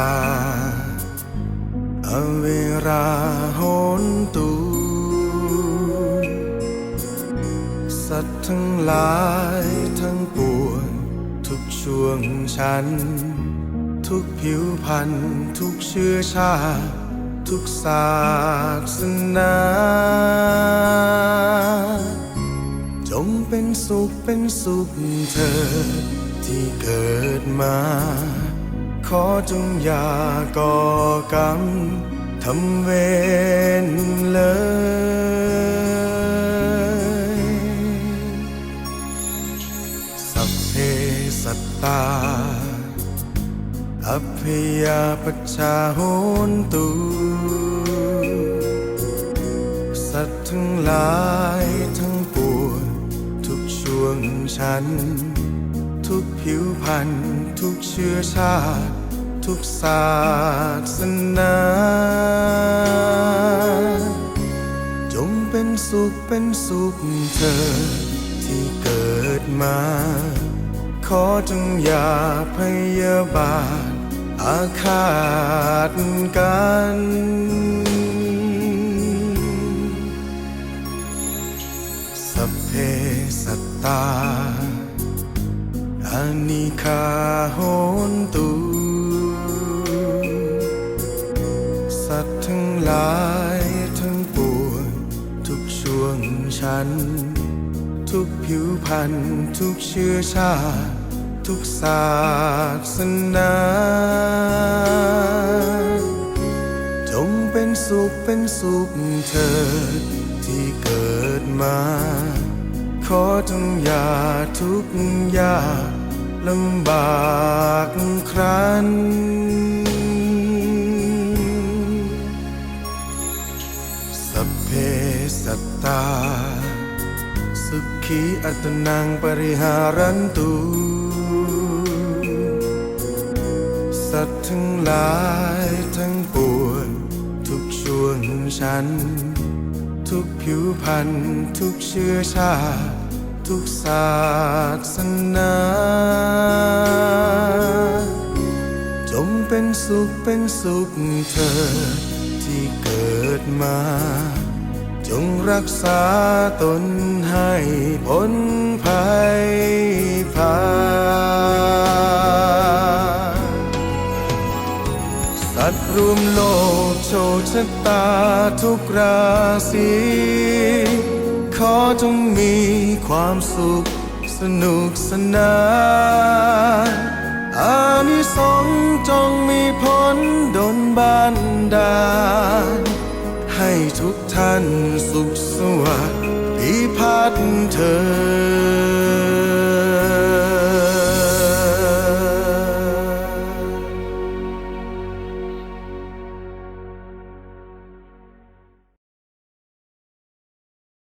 าอเวราโหนตูสัตว์ทั้งหลายทั้งปวงทุกช่วงชั้น ทุกผิวพันธ์ทุกเชื้อชาติทุกศาสนา จงเป็นสุขเป็นสุขเธอที่เกิดมา ขอจงอย่าก่อกรรมทำเวรเลย สัพเพสัตตาอัพพยาปชชาโหนตุ สัตว์ทั้งหลายทั้งปวงทุกช่วงชั้น ทุกผิวพันธุ์ทุกเชื้อชาติ ทุกศาสนา จงเป็นสุขเป็นสุขเธอ ที่เกิดมา ขอจงอย่าพยาบาท อาฆาตกันสัพเพสัตตา อานิคาโหนตุสัตว์ทั้งหลายทั้งปวงทุกช่วงชั้น ทุกผิวพันธุ์ทุกเชื้อชาติทุกศาสนา จงเป็นสุขเป็นสุขเธอที่เกิดมา ขอจงอย่าทุกข์ยาก ลำบากครันสัพเพสัตตา สุขีอัตนังปริหารันตุ สัตว์ทั้งหลายทั้งปวงทุกช่วงชั้นทุกผิวพันธุ์ทุกเชื้อชาติ ทุกศาสนา จงเป็นสุขเป็นสุขเธอ ที่เกิดมา จงรักษาตนให้พ้นภัยพาสัตว์รวมโลกโชชะตาทุกราศี ขอจงมีความสุขสนุกสนานอานิสงจงมีผลดนบันดาล ให้ทุกท่านสุขสวัสดิ์พิพัฒน์เธอ